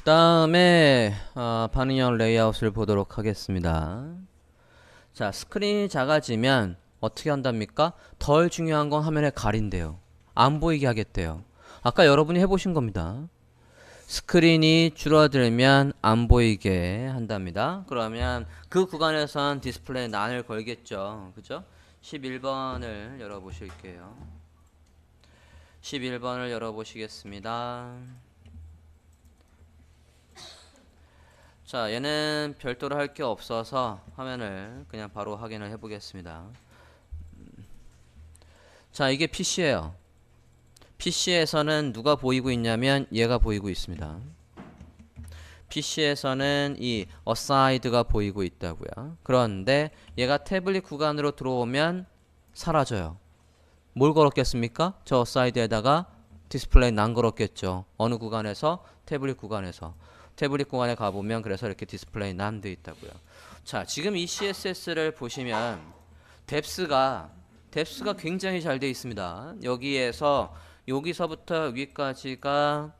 그 다음에 어, 반응형 레이아웃을 보도록 하겠습니다. 자, 스크린이 작아지면 어떻게 한답니까? 덜 중요한 건 화면에 가린대요. 안 보이게 하겠대요. 아까 여러분이 해보신 겁니다. 스크린이 줄어들면 안 보이게 한답니다. 그러면 그 구간에선 디스플레이 난을 걸겠죠. 그죠? 11번을 열어보실게요. 11번을 열어보시겠습니다. 자, 얘는 별도로 할 게 없어서 화면을 그냥 바로 확인을 해보겠습니다. 음. 자, 이게 PC예요. PC에서는 누가 보이고 있냐면 얘가 보이고 있습니다. PC에서는 이 어사이드가 보이고 있다고요. 그런데 얘가 태블릿 구간으로 들어오면 사라져요. 뭘 걸었겠습니까? 저 어사이드에다가 디스플레이 난 걸었겠죠. 어느 구간에서? 태블릿 구간에서. 태블릿 구간에 가보면 그래서 이렇게 디스플레이 난 돼 있다고요. 자, 지금 이 CSS를 보시면 뎁스가 뎁스가 굉장히 잘 돼 있습니다. 여기에서 여기서부터 여기까지가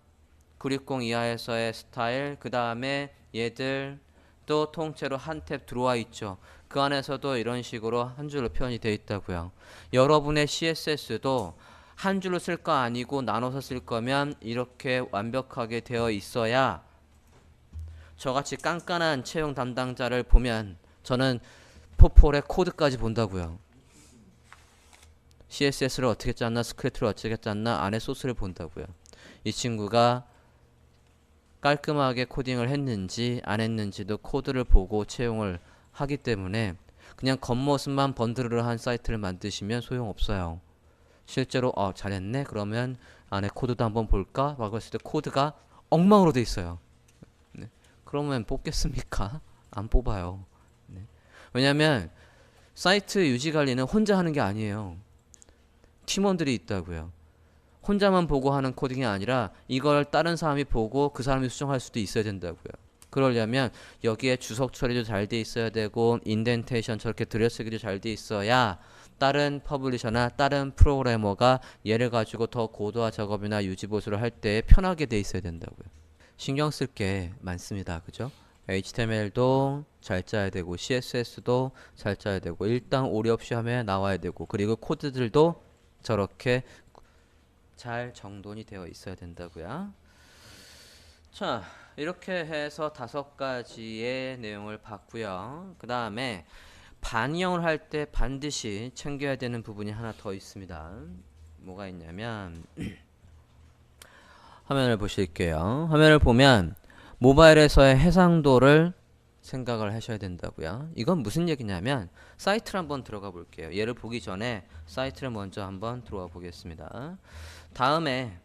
960 이하에서의 스타일, 그 다음에 얘들 또 통째로 한 탭 들어와 있죠. 그 안에서도 이런 식으로 한 줄로 표현이 되어 있다고요. 여러분의 CSS도 한 줄로 쓸 거 아니고 나눠서 쓸 거면 이렇게 완벽하게 되어 있어야 저같이 깐깐한 채용 담당자를 보면 저는 포폴의 코드까지 본다고요. CSS를 어떻게 짰나, 스크립트를 어떻게 짰나, 안에 소스를 본다고요. 이 친구가 깔끔하게 코딩을 했는지 안 했는지도 코드를 보고 채용을 하기 때문에 그냥 겉모습만 번드르르 한 사이트를 만드시면 소용없어요. 실제로 어 잘했네 그러면 안에 코드도 한번 볼까? 막 했을 때 코드가 엉망으로 돼 있어요. 네. 그러면 뽑겠습니까? 안 뽑아요. 네. 왜냐하면 사이트 유지 관리는 혼자 하는 게 아니에요. 팀원들이 있다고요. 혼자만 보고 하는 코딩이 아니라 이걸 다른 사람이 보고 그 사람이 수정할 수도 있어야 된다고요. 그러려면 여기에 주석 처리도 잘 돼 있어야 되고 인덴테이션 저렇게 들여쓰기도 잘 돼 있어야 다른 퍼블리셔나 다른 프로그래머가 얘를 가지고 더 고도화 작업이나 유지 보수를 할 때 편하게 돼 있어야 된다고요. 신경 쓸 게 많습니다. 그죠? HTML도 잘 짜야 되고 CSS도 잘 짜야 되고 일단 오류 없이 화면에 나와야 되고 그리고 코드들도 저렇게 잘 정돈이 되어 있어야 된다고요. 자, 이렇게 해서 다섯 가지의 내용을 봤고요. 그 다음에 반영을 할 때 반드시 챙겨야 되는 부분이 하나 더 있습니다. 뭐가 있냐면 화면을 보실게요. 화면을 보면 모바일에서의 해상도를 생각을 하셔야 된다고요. 이건 무슨 얘기냐면 사이트를 한번 들어가 볼게요. 얘를 보기 전에 사이트를 먼저 한번 들어와 보겠습니다. 다음에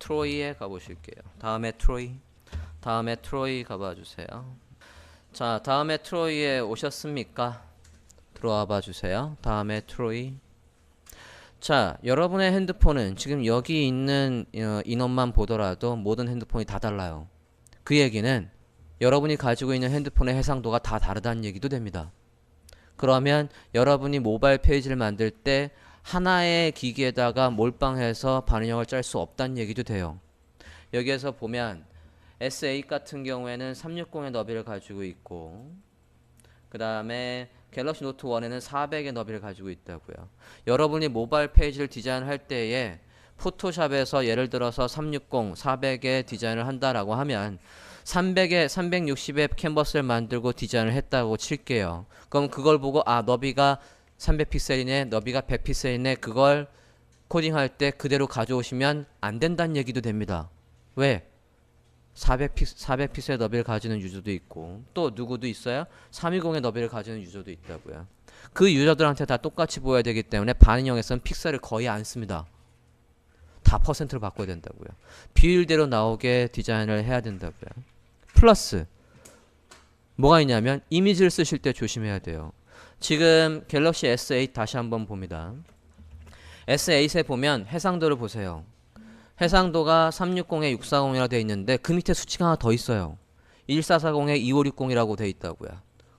트로이에 가보실게요. 다음에 트로이, 다음에 트로이 가봐 주세요. 자, 다음에 트로이에 오셨습니까? 들어와 봐 주세요. 다음에 트로이. 자, 여러분의 핸드폰은 지금 여기 있는 어, 인원만 보더라도 모든 핸드폰이 다 달라요. 그 얘기는 여러분이 가지고 있는 핸드폰의 해상도가 다 다르다는 얘기도 됩니다. 그러면 여러분이 모바일 페이지를 만들 때 하나의 기기에다가 몰빵해서 반응형을 짤 수 없다는 얘기도 돼요. 여기에서 보면 S8 같은 경우에는 360의 너비를 가지고 있고 그 다음에 갤럭시 노트 1에는 400의 너비를 가지고 있다고요. 여러분이 모바일 페이지를 디자인할 때에 포토샵에서 예를 들어서 360, 400의 디자인을 한다라고 하면 300에 360의 캔버스를 만들고 디자인을 했다고 칠게요. 그럼 그걸 보고 아 너비가 300픽셀이네, 너비가 100픽셀이네 그걸 코딩할 때 그대로 가져오시면 안 된다는 얘기도 됩니다. 왜? 400픽 400픽셀 너비를 가지는 유저도 있고 또 누구도 있어요? 320의 너비를 가지는 유저도 있다고요. 그 유저들한테 다 똑같이 보여야 되기 때문에 반응형에서는 픽셀을 거의 안 씁니다. 다 퍼센트를 바꿔야 된다고요. 비율대로 나오게 디자인을 해야 된다고요. 플러스 뭐가 있냐면 이미지를 쓰실 때 조심해야 돼요. 지금 갤럭시 S8 다시 한번 봅니다. S8에 보면 해상도를 보세요. 해상도가 360에 640이라고 되어 있는데 그 밑에 수치가 하나 더 있어요. 1440에 2560이라고 되어 있다고요.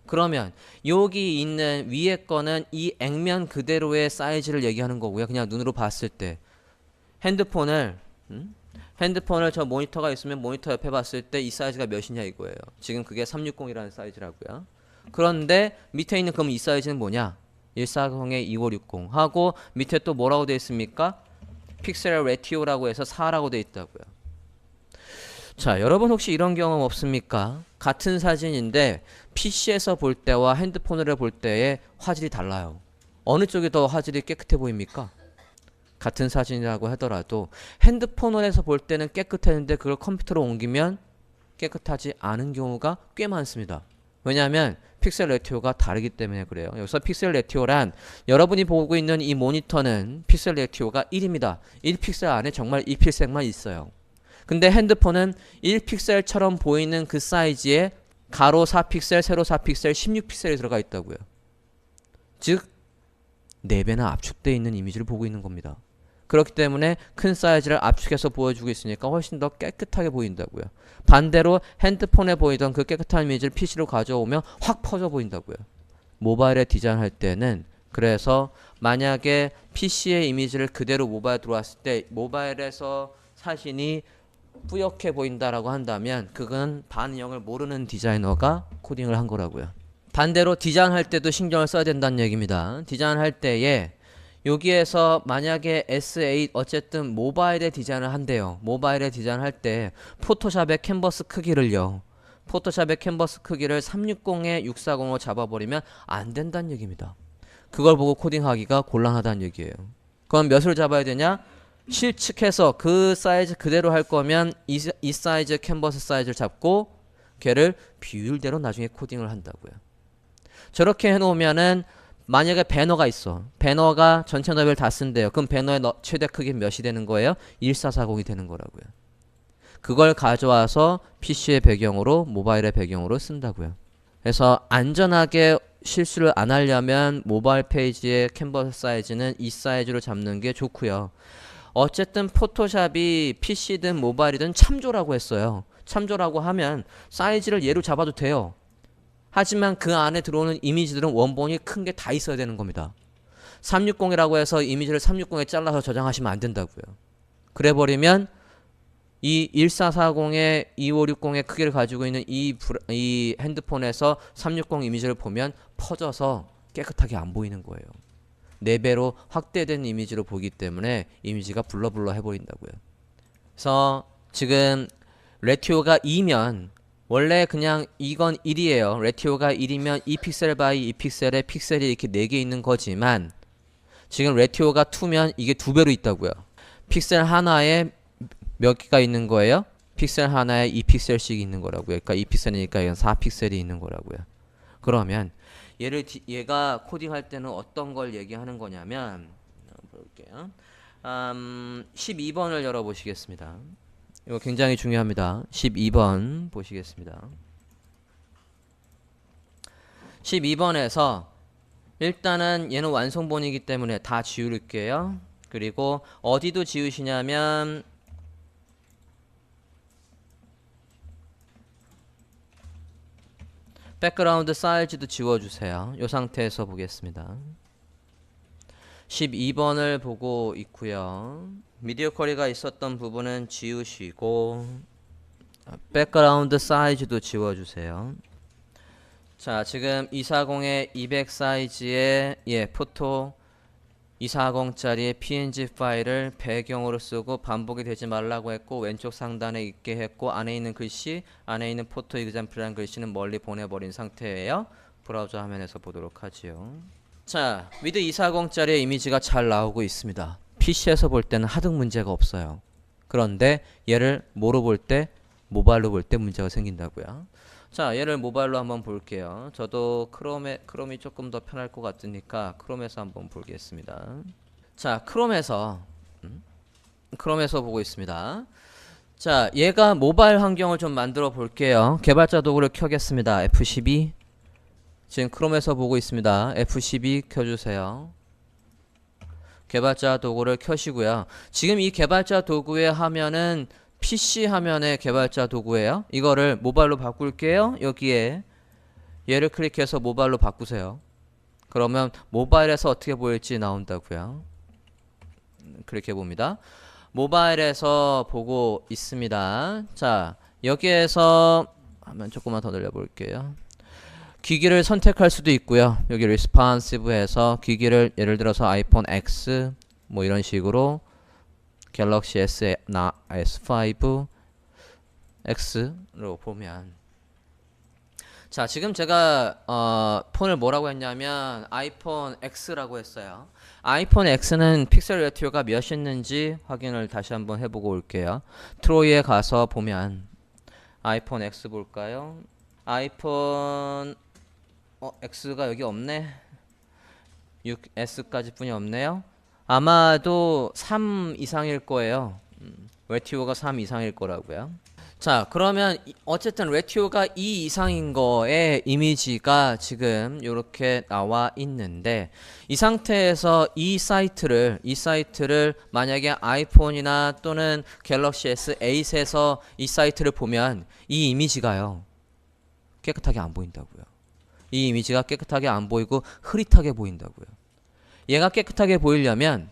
그러면 여기 있는 위에 거는 이 액면 그대로의 사이즈를 얘기하는 거고요. 그냥 눈으로 봤을 때 핸드폰을 음? 핸드폰을 저 모니터가 있으면 모니터 옆에 봤을 때 이 사이즈가 몇이냐 이거예요. 지금 그게 360이라는 사이즈라고요. 그런데 밑에 있는 그럼 이 사이즈는 뭐냐? 140에 2560 하고 밑에 또 뭐라고 되어 있습니까? 픽셀 레티오라고 해서 4라고 되어 있다고요. 자, 여러분 혹시 이런 경험 없습니까? 같은 사진인데 PC에서 볼 때와 핸드폰으로 볼 때의 화질이 달라요. 어느 쪽이 더 화질이 깨끗해 보입니까? 같은 사진이라고 하더라도 핸드폰을 해서 볼 때는 깨끗했는데 그걸 컴퓨터로 옮기면 깨끗하지 않은 경우가 꽤 많습니다. 왜냐하면 픽셀 레티오가 다르기 때문에 그래요. 여기서 픽셀 레티오란 여러분이 보고 있는 이 모니터는 픽셀 레티오가 1입니다. 1픽셀 안에 정말 2픽셀만 있어요. 근데 핸드폰은 1픽셀처럼 보이는 그 사이즈에 가로 4픽셀, 세로 4픽셀, 16픽셀이 들어가 있다고요. 즉 4배나 압축되어 있는 이미지를 보고 있는 겁니다. 그렇기 때문에 큰 사이즈를 압축해서 보여주고 있으니까 훨씬 더 깨끗하게 보인다고요. 반대로 핸드폰에 보이던 그 깨끗한 이미지를 PC로 가져오면 확 퍼져 보인다고요. 모바일에 디자인할 때는 그래서 만약에 PC의 이미지를 그대로 모바일에 들어왔을 때 모바일에서 사진이 뿌옇게 보인다라고 한다면 그건 반영을 모르는 디자이너가 코딩을 한 거라고요. 반대로 디자인할 때도 신경을 써야 된다는 얘기입니다. 디자인할 때에 여기에서 만약에 S8 어쨌든 모바일에 디자인을 한대요. 모바일에 디자인할 때 포토샵의 캔버스 크기를요. 포토샵의 캔버스 크기를 360에 640으로 잡아버리면 안 된다는 얘기입니다. 그걸 보고 코딩하기가 곤란하다는 얘기예요. 그럼 몇을 잡아야 되냐? 실측해서 그 사이즈 그대로 할 거면 이, 이 사이즈 캔버스 사이즈를 잡고 걔를 비율대로 나중에 코딩을 한다고요. 저렇게 해놓으면은 만약에 배너가 있어. 배너가 전체 너비를 다 쓴대요. 그럼 배너의 너- 최대 크기 몇이 되는 거예요? 1440이 되는 거라고요. 그걸 가져와서 PC의 배경으로 모바일의 배경으로 쓴다고요. 그래서 안전하게 실수를 안 하려면 모바일 페이지의 캔버스 사이즈는 이 사이즈로 잡는 게 좋고요. 어쨌든 포토샵이 PC든 모바일이든 참조라고 했어요. 참조라고 하면 사이즈를 얘로 잡아도 돼요. 하지만 그 안에 들어오는 이미지들은 원본이 큰 게 다 있어야 되는 겁니다. 360이라고 해서 이미지를 360에 잘라서 저장하시면 안 된다고요. 그래 버리면 이 1440의 2560의 크기를 가지고 있는 이, 브라- 이 핸드폰에서 360 이미지를 보면 퍼져서 깨끗하게 안 보이는 거예요. 4배로 확대된 이미지로 보기 때문에 이미지가 블러블러 해 보인다고요. 그래서 지금 레티오가 2면 원래 그냥 이건 1이에요. 레티오가 1이면 2픽셀 바이 2픽셀에 픽셀이 이렇게 4개 있는 거지만 지금 레티오가 2면 이게 두 배로 있다고요. 픽셀 하나에 몇 개가 있는 거예요? 픽셀 하나에 2픽셀씩 있는 거라고요. 그러니까 2픽셀이니까 이건 4픽셀이 있는 거라고요. 그러면 얘를 디- 얘가 코딩할 때는 어떤 걸 얘기하는 거냐면 한번 볼게요. 음, 12번을 열어 보시겠습니다. 이거 굉장히 중요합니다. 12번 보시겠습니다. 12번에서 일단은 얘는 완성본이기 때문에 다 지울게요. 그리고 어디도 지우시냐면 백그라운드 사이즈도 지워주세요. 이 상태에서 보겠습니다. 12번을 보고 있고요. 미디어 쿼리가 있었던 부분은 지우시고 백그라운드 사이즈도 지워주세요. 자, 지금 240의 200 사이즈의 예, 포토 240짜리의 PNG 파일을 배경으로 쓰고 반복이 되지 말라고 했고 왼쪽 상단에 있게 했고 안에 있는 글씨, 안에 있는 포토 이그잠플이라는 글씨는 멀리 보내버린 상태예요. 브라우저 화면에서 보도록 하지요. 자, 위드 240짜리의 이미지가 잘 나오고 있습니다. PC에서 볼 때는 하등 문제가 없어요. 그런데 얘를 뭐로 볼 때? 모바일로 볼 때 문제가 생긴다고요. 자, 얘를 모바일로 한번 볼게요. 저도 크롬에 크롬이 조금 더 편할 것 같으니까 크롬에서 한번 보겠습니다. 자, 크롬에서 음? 크롬에서 보고 있습니다. 자, 얘가 모바일 환경을 좀 만들어 볼게요. 개발자 도구를 켜겠습니다. F12 지금 크롬에서 보고 있습니다. F12 켜주세요. 개발자 도구를 켜시고요. 지금 이 개발자 도구의 화면은 PC 화면의 개발자 도구예요. 이거를 모바일로 바꿀게요. 여기에 얘를 클릭해서 모바일로 바꾸세요. 그러면 모바일에서 어떻게 보일지 나온다고요. 클릭해 봅니다. 모바일에서 보고 있습니다. 자, 여기에서 한번 조금만 더 늘려 볼게요. 기기를 선택할 수도 있고요. 여기 responsive에서 기기를 예를 들어서 아이폰 X 뭐 이런 식으로 갤럭시 S 나 S5 X로 보면 자 지금 제가 어, 폰을 뭐라고 했냐면 아이폰 X라고 했어요. 아이폰 X는 픽셀 레티오가 몇이었는지 확인을 다시 한번 해보고 올게요. 트로이에 가서 보면 아이폰 X 볼까요? 아이폰 어 X가 여기 없네. 6S까지 뿐이 없네요. 아마도 3 이상일 거예요. 음, 레티오가 3 이상일 거라고요. 자, 그러면 이- 어쨌든 레티오가 2 이상인 거에 이미지가 지금 이렇게 나와 있는데 이 상태에서 이 사이트를 이 사이트를 만약에 아이폰이나 또는 갤럭시 S8에서 이 사이트를 보면 이 이미지가요. 깨끗하게 안 보인다고요. 이 이미지가 깨끗하게 안 보이고 흐릿하게 보인다고요. 얘가 깨끗하게 보이려면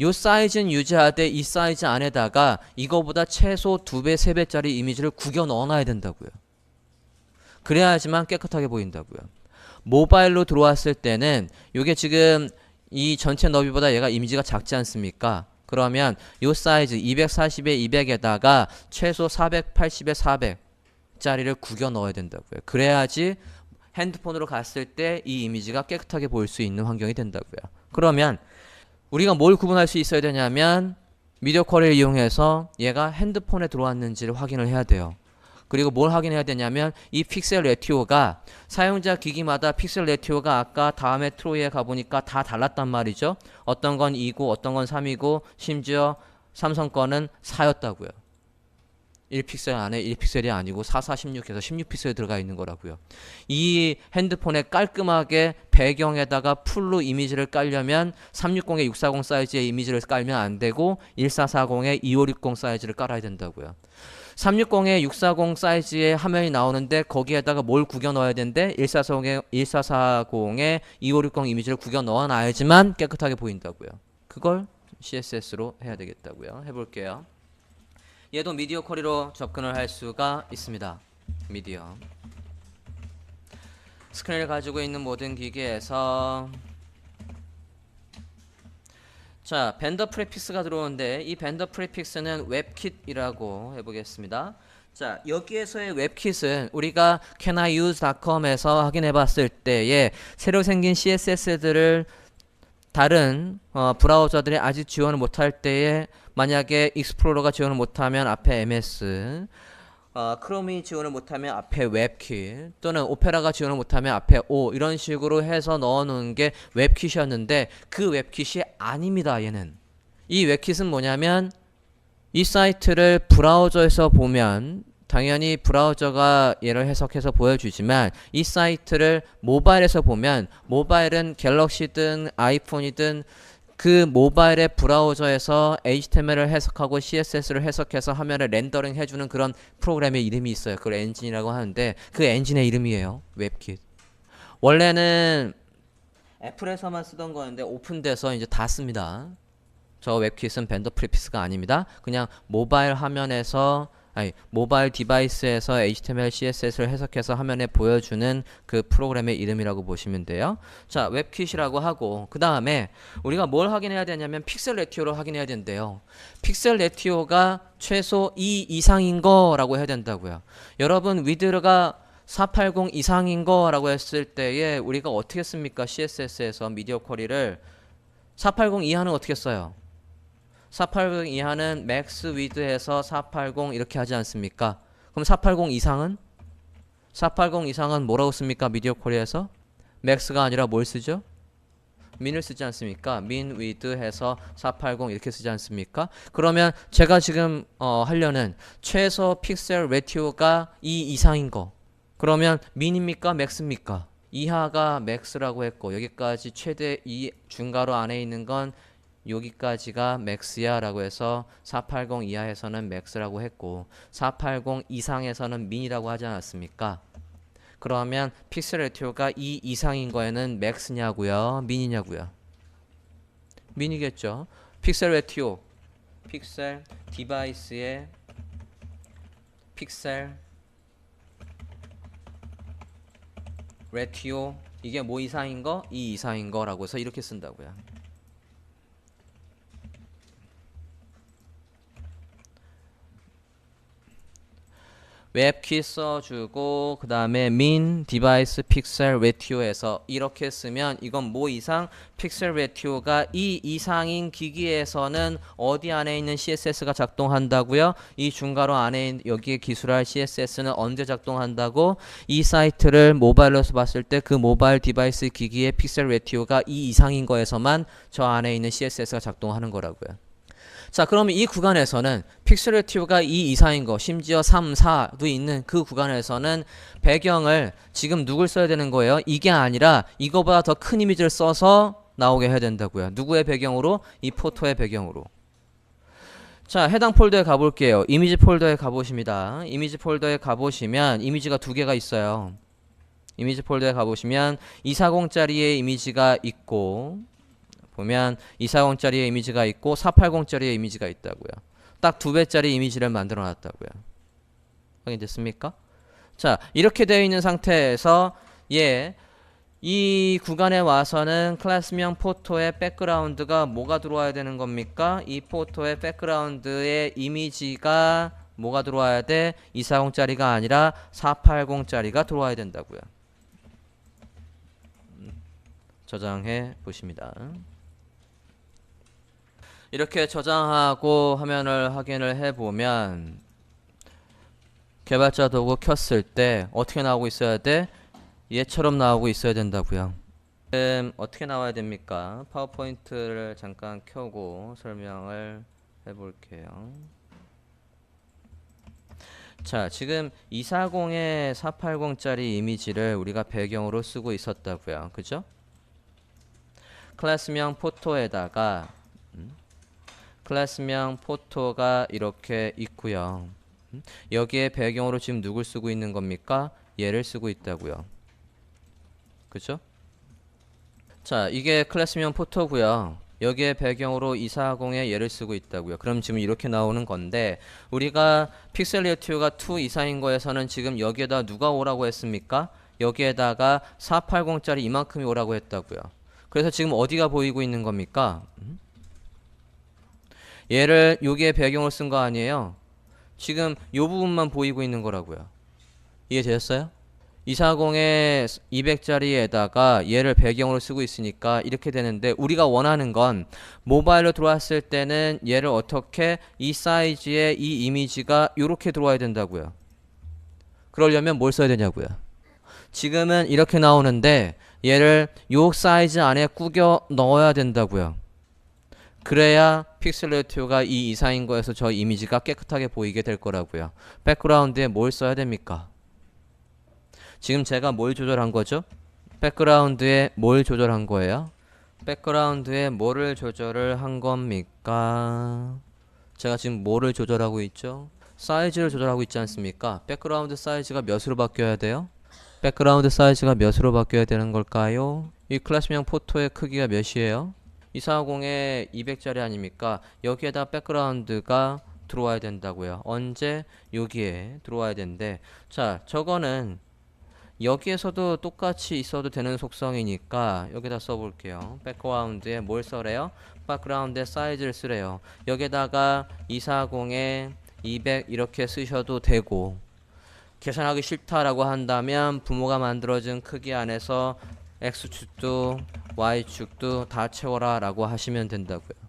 요 사이즈는 유지하되 이 사이즈 안에다가 이거보다 최소 2배, 3배짜리 이미지를 구겨 넣어놔야 된다고요. 그래야지만 깨끗하게 보인다고요. 모바일로 들어왔을 때는 요게 지금 이 전체 너비보다 얘가 이미지가 작지 않습니까? 그러면 요 사이즈 240에 200에다가 최소 480에 400짜리를 구겨 넣어야 된다고요. 그래야지 핸드폰으로 갔을 때 이 이미지가 깨끗하게 보일 수 있는 환경이 된다고요. 그러면 우리가 뭘 구분할 수 있어야 되냐면 미디어 쿼리를 이용해서 얘가 핸드폰에 들어왔는지를 확인을 해야 돼요. 그리고 뭘 확인해야 되냐면 이 픽셀 레티오가 사용자 기기마다 픽셀 레티오가 아까 다음에 트로이에 가보니까 다 달랐단 말이죠. 어떤 건 2고 어떤 건 3이고 심지어 삼성 거는 4였다고요. 1픽셀 안에 1픽셀이 아니고 4, 4, 16해서 16픽셀 들어가 있는 거라고요. 이 핸드폰에 깔끔하게 배경에다가 풀로 이미지를 깔려면 360에 640 사이즈의 이미지를 깔면 안 되고 1440에 2560 사이즈를 깔아야 된다고요. 360에 640 사이즈의 화면이 나오는데 거기에다가 뭘 구겨 넣어야 되는데 1440에 1440에 2560 이미지를 구겨 넣어 놔야지만 깨끗하게 보인다고요. 그걸 CSS로 해야 되겠다고요. 해 볼게요. 얘도 미디어 쿼리로 접근을 할 수가 있습니다. 미디어. 스크린을 가지고 있는 모든 기기에서 자, 벤더 프레픽스가 들어오는데 이 벤더 프레픽스는 웹킷이라고 해보겠습니다. 자, 여기에서의 웹킷은 우리가 canIuse.com에서 확인해 봤을 때에 새로 생긴 CSS들을 다른 어, 브라우저들이 아직 지원을 못할 때에 만약에 익스플로러가 지원을 못하면 앞에 MS, 어, 크롬이 지원을 못하면 앞에 웹킷 또는 오페라가 지원을 못하면 앞에 O 이런 식으로 해서 넣어놓은 게 웹킷이었는데 그 웹킷이 아닙니다. 얘는 이 웹킷은 뭐냐면 이 사이트를 브라우저에서 보면 당연히 브라우저가 얘를 해석해서 보여주지만 이 사이트를 모바일에서 보면 모바일은 갤럭시든 아이폰이든 그 모바일의 브라우저에서 HTML을 해석하고 CSS를 해석해서 화면을 렌더링 해주는 그런 프로그램의 이름이 있어요. 그걸 엔진이라고 하는데 그 엔진의 이름이에요. 웹킷. 원래는 애플에서만 쓰던 거였는데 오픈돼서 이제 다 씁니다. 저 웹킷은 벤더 프리피스가 아닙니다. 그냥 모바일 화면에서 아니 모바일 디바이스에서 HTML, CSS를 해석해서 화면에 보여주는 그 프로그램의 이름이라고 보시면 돼요. 자, 웹킷이라고 하고 그 다음에 우리가 뭘 확인해야 되냐면 픽셀 레티오를 확인해야 된대요. 픽셀 레티오가 최소 2 이상인 거라고 해야 된다고요. 여러분 위드가 480 이상인 거라고 했을 때에 우리가 어떻게 씁니까? CSS에서 미디어 쿼리를 480 이하는 어떻게 써요? 480 이하는 맥스 위드에서 480 이렇게 하지 않습니까? 그럼 480 이상은 480 이상은 뭐라고 씁니까? 미디어 쿼리에서 맥스가 아니라 뭘 쓰죠? 민을 쓰지 않습니까? 민 위드 해서 480 이렇게 쓰지 않습니까? 그러면 제가 지금 어, 하려는 최소 픽셀 레티오가 2 이상인 거. 그러면 민입니까? 맥스입니까? 이하가 맥스라고 했고 여기까지 최대 2 중괄호 안에 있는 건 여기까지가 맥스야 라고 해서 480 이하에서는 맥스라고 했고 480 이상에서는 민이라고 하지 않았습니까? 그러면 픽셀 레티오가 2 이상인 거에는 맥스냐고요? 민이냐고요? 민이겠죠. 픽셀 레티오 픽셀 디바이스의 픽셀 레티오 이게 뭐 이상인 거? 이 이상인 거라고 해서 이렇게 쓴다고요. 웹키 써주고 그 다음에 min 디바이스 픽셀 레티오에서 이렇게 쓰면 이건 뭐 이상 픽셀 레티오가 이 이상인 기기에서는 어디 안에 있는 CSS가 작동한다고요? 이 중괄호 안에 여기에 기술할 CSS는 언제 작동한다고? 이 사이트를 모바일로서 봤을 때 그 모바일 디바이스 기기의 픽셀 레티오가 이 이상인 거에서만 저 안에 있는 CSS가 작동하는 거라고요. 자, 그러면 이 구간에서는 픽셀 레티오가 2 이상인 거, 심지어 3, 4도 있는 그 구간에서는 배경을 지금 누굴 써야 되는 거예요? 이게 아니라 이거보다 더 큰 이미지를 써서 나오게 해야 된다고요. 누구의 배경으로? 이 포토의 배경으로. 자, 해당 폴더에 가볼게요. 이미지 폴더에 가보십니다. 이미지 폴더에 가보시면 이미지가 두 개가 있어요. 이미지 폴더에 가보시면 240짜리의 이미지가 있고 보면 240짜리의 이미지가 있고 480짜리의 이미지가 있다고요. 딱 두 배짜리 이미지를 만들어 놨다고요. 확인됐습니까? 자, 이렇게 되어 있는 상태에서 예, 이 구간에 와서는 클래스명 포토의 백그라운드가 뭐가 들어와야 되는 겁니까? 이 포토의 백그라운드의 이미지가 뭐가 들어와야 돼? 240짜리가 아니라 480짜리가 들어와야 된다고요. 음, 저장해 보십니다. 이렇게 저장하고 화면을 확인을 해보면 개발자 도구 켰을 때 어떻게 나오고 있어야 돼? 얘처럼 나오고 있어야 된다고요. 지금 어떻게 나와야 됩니까? 파워포인트를 잠깐 켜고 설명을 해볼게요. 자, 지금 240의 480짜리 이미지를 우리가 배경으로 쓰고 있었다고요. 그죠? 클래스명 포토에다가 음, 클래스명 포토가 이렇게 있고요. 음, 여기에 배경으로 지금 누굴 쓰고 있는 겁니까? 얘를 쓰고 있다고요. 그죠? 자, 이게 클래스명 포토고요. 여기에 배경으로 240의 얘를 쓰고 있다고요. 그럼 지금 이렇게 나오는 건데 우리가 픽셀 레티오가 2 이상인 거에서는 지금 여기에다 누가 오라고 했습니까? 여기에다가 480짜리 이만큼이 오라고 했다고요. 그래서 지금 어디가 보이고 있는 겁니까? 음? 얘를 여기에 배경을 쓴 거 아니에요? 지금 요 부분만 보이고 있는 거라고요. 이해되셨어요? 240의 200짜리에다가 얘를 배경으로 쓰고 있으니까 이렇게 되는데 우리가 원하는 건 모바일로 들어왔을 때는 얘를 어떻게 이 사이즈의 이 이미지가 이렇게 들어와야 된다고요. 그러려면 뭘 써야 되냐고요. 지금은 이렇게 나오는데 얘를 요 사이즈 안에 꾸겨 넣어야 된다고요. 그래야 픽셀 레티오가 이 이상인 거에서 저 이미지가 깨끗하게 보이게 될 거라고요. 백그라운드에 뭘 써야 됩니까? 지금 제가 뭘 조절한 거죠? 백그라운드에 뭘 조절한 거예요? 백그라운드에 뭐를 조절을 한 겁니까? 제가 지금 뭐를 조절하고 있죠? 사이즈를 조절하고 있지 않습니까? 백그라운드 사이즈가 몇으로 바뀌어야 돼요? 백그라운드 사이즈가 몇으로 바뀌어야 되는 걸까요? 이 클래스명 포토의 크기가 몇이에요? 240에 200짜리 아닙니까? 여기에다 백그라운드가 들어와야 된다고요. 언제? 여기에 들어와야 되는데 자 저거는 여기에서도 똑같이 있어도 되는 속성이니까 여기다 써볼게요. 백그라운드에 뭘 써래요? 백그라운드에 사이즈를 쓰래요. 여기다가 240에 200 이렇게 쓰셔도 되고 계산하기 싫다라고 한다면 부모가 만들어준 크기 안에서 X축도 Y축도 다 채워라 라고 하시면 된다고요.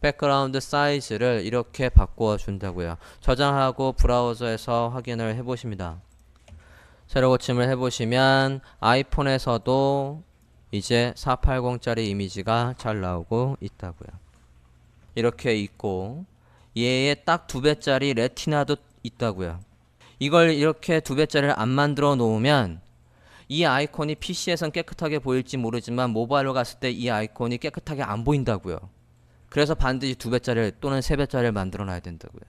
백그라운드 사이즈를 이렇게 바꾸어 준다고요. 저장하고 브라우저에서 확인을 해보십니다. 새로 고침을 해보시면 아이폰에서도 이제 480짜리 이미지가 잘 나오고 있다고요. 이렇게 있고 얘의 딱두 배짜리 레티나도 있다고요. 이걸 이렇게 두 배짜리를 안 만들어 놓으면 이 아이콘이 PC에선 깨끗하게 보일지 모르지만 모바일로 갔을 때 이 아이콘이 깨끗하게 안 보인다고요. 그래서 반드시 두 배짜리 또는 세 배짜리를 만들어 놔야 된다고요.